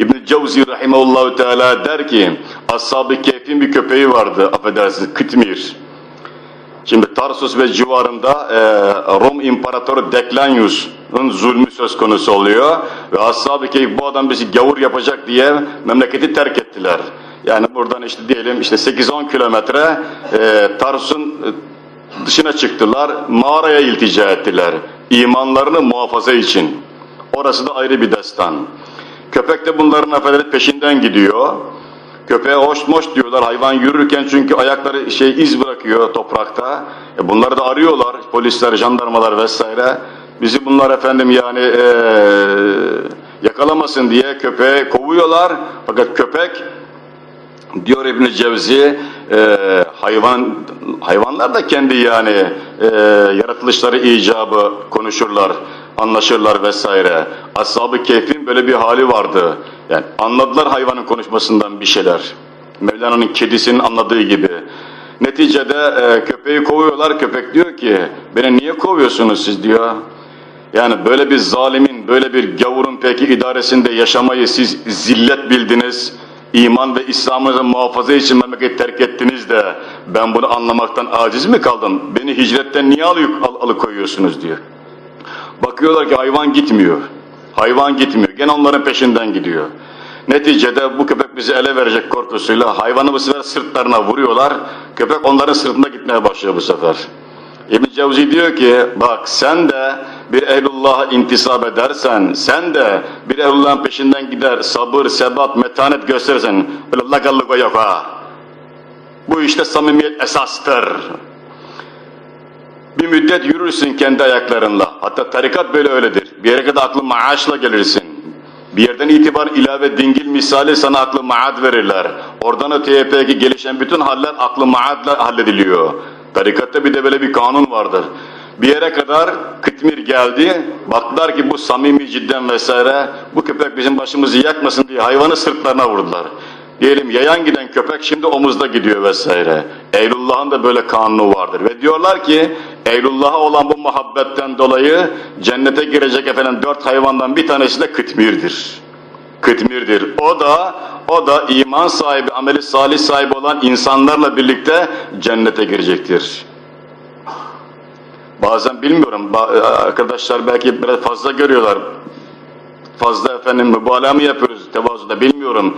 İbn Cevzi rahimehullah teala der ki Ashab-ı Kehf'in bir köpeği vardı affedersiniz Kıtmir. Şimdi Tarsus ve civarında e, Rom İmparatoru Declanius'un zulmü söz konusu oluyor ve Ashab-ı Kehf bu adam bizi gavur yapacak diye memleketi terk ettiler. Yani buradan işte diyelim işte 8-10 kilometre e, Tarsus'un e, dışına çıktılar, mağaraya iltica ettiler. İmanlarını muhafaza için. Orası da ayrı bir destan. Köpek de bunların affedersiniz peşinden gidiyor. Köpeğe hoş moş diyorlar hayvan yürürken çünkü ayakları şey iz bırakıyor toprakta. E bunları da arıyorlar polisler, jandarmalar vesaire. Bizi bunlar efendim yani e, yakalamasın diye köpeğe kovuyorlar. Fakat köpek diyor İbn Cevzi e, hayvan hayvanlar da kendi yani e, yaratılışları icabı konuşurlar, anlaşırlar vesaire. Ashab-ı böyle bir hali vardı. Yani anladılar hayvanın konuşmasından bir şeyler. Mevlana'nın kedisinin anladığı gibi. Neticede e, köpeği kovuyorlar. Köpek diyor ki beni niye kovuyorsunuz siz diyor. Yani böyle bir zalimin, böyle bir gavurun peki idaresinde yaşamayı siz zillet bildiniz, iman ve İslam'ı muhafaza için memleket terk ettiniz de ben bunu anlamaktan aciz mi kaldım? Beni hicretten niye alı, al, alıkoyuyorsunuz diyor. Bakıyorlar ki hayvan gitmiyor. Hayvan gitmiyor. Gene onların peşinden gidiyor. Neticede bu köpek bizi ele verecek korkusuyla hayvanı bu sefer sırtlarına vuruyorlar. Köpek onların sırtında gitmeye başlıyor bu sefer. İbn Cevzi diyor ki bak sen de bir ehlullah'a intisap edersen, sen de bir ehlullah'ın peşinden gider, sabır, sebat, metanet gösterirsen, öyle lagallık yok ha. Bu işte samimiyet esastır. Bir müddet yürürsün kendi ayaklarınla. Hatta tarikat böyle öyledir. Bir yere kadar aklı maaşla gelirsin. Bir yerden itibaren ilave dingil misali sana aklı maad verirler. Oradan öteye peki gelişen bütün haller aklı maadla hallediliyor. Tarikatta bir de böyle bir kanun vardır. Bir yere kadar kıtmir geldi, baktılar ki bu samimi cidden vesaire, bu köpek bizim başımızı yakmasın diye hayvanı sırtlarına vurdular. Diyelim yayan giden köpek şimdi omuzda gidiyor vesaire. Eylullah'ın da böyle kanunu vardır. Ve diyorlar ki Eylullah'a olan bu muhabbetten dolayı cennete girecek efendim dört hayvandan bir tanesi de kıtmirdir. Kıtmirdir. O da o da iman sahibi, ameli salih sahibi olan insanlarla birlikte cennete girecektir. Bazen bilmiyorum, ba- arkadaşlar belki biraz fazla görüyorlar. Fazla efendim mübalağa mı yapıyoruz tevazuda bilmiyorum.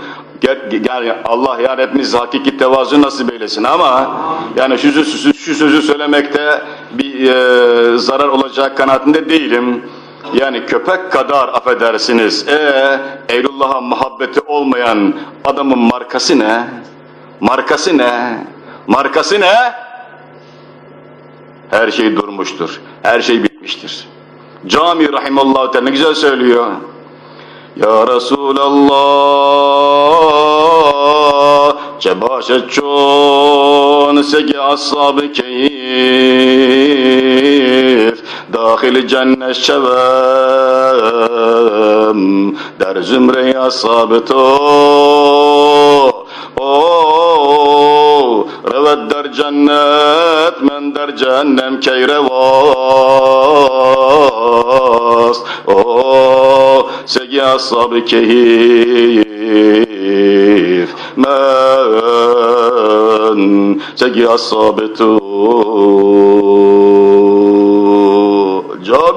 Yani Allah yani hepimiz hakiki tevazu nasip eylesin ama yani şu, sözü- şu sözü söylemekte bir e, zarar olacak kanaatinde değilim. Yani köpek kadar affedersiniz. E Eylullah'a muhabbeti olmayan adamın markası ne? Markası ne? Markası ne? Her şey durmuştur. Her şey bitmiştir. Cami rahimallahu teala güzel söylüyor. Ya Resulallah Cebaşet çon segi ashab-ı Dahil cennet şevem Der zümre-i ashab-ı to Oh, revet der cennet men der cehennem keyrevas Oh, segi ashab-ı keyif men segi ashab-ı tu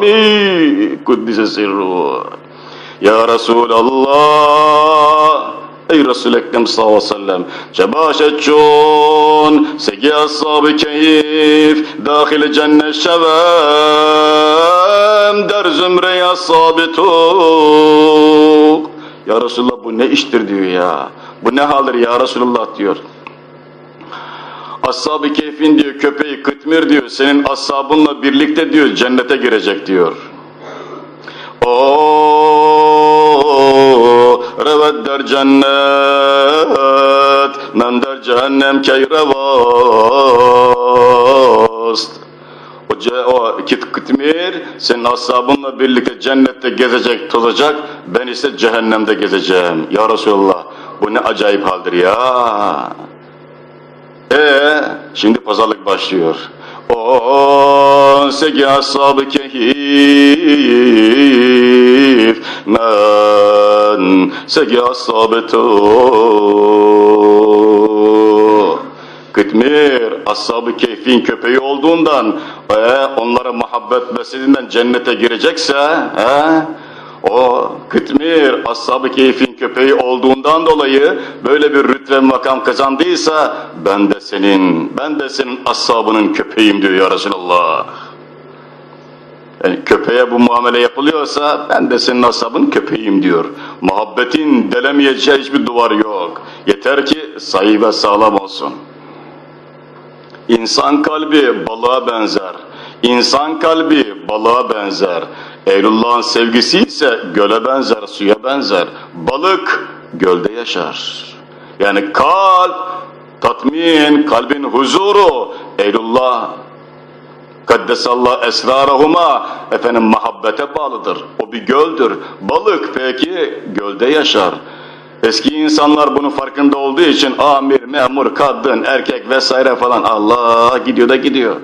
Cami Kuddise sirru. Ya Resulallah Ey Resul-i Ekrem sallallahu aleyhi ve sellem Cebaşet çun Segi ashab-ı keyif Dahil cennet şevem Der zümre-i Ya Resulullah bu ne iştir diyor ya? Bu ne haldir ya Resulullah diyor Ashab-ı Keyf'in diyor köpeği Kıtmir diyor senin ashabınla birlikte diyor cennete girecek diyor. O revet der cennet men der cehennem keyrevast. O, o kit Kıtmir senin ashabınla birlikte cennette gezecek, tozacak. Ben ise cehennemde gezeceğim. Ya Resulallah bu ne acayip haldir ya. Ee, şimdi pazarlık başlıyor. O segi ashab-ı kehif men segi asabeti Kıtmir, ashab-ı keyfin köpeği olduğundan, e, onlara muhabbet beslediğinden cennete girecekse, he, o Kıtmir, ashab-ı keyfin köpeği olduğundan dolayı böyle bir rütbe makam kazandıysa, ben de senin, ben de senin ashabının köpeğim diyor ya Resulallah. Yani köpeğe bu muamele yapılıyorsa ben de senin asabın köpeğim diyor. Muhabbetin delemeyeceği hiçbir duvar yok. Yeter ki sayı ve sağlam olsun. İnsan kalbi balığa benzer. İnsan kalbi balığa benzer. Eylullah'ın sevgisi ise göle benzer, suya benzer. Balık gölde yaşar. Yani kalp, tatmin, kalbin huzuru, Eylullah Kaddesallah esrarahuma efendim muhabbete bağlıdır. O bir göldür. Balık peki gölde yaşar. Eski insanlar bunun farkında olduğu için amir, memur, kadın, erkek vesaire falan Allah gidiyor da gidiyor.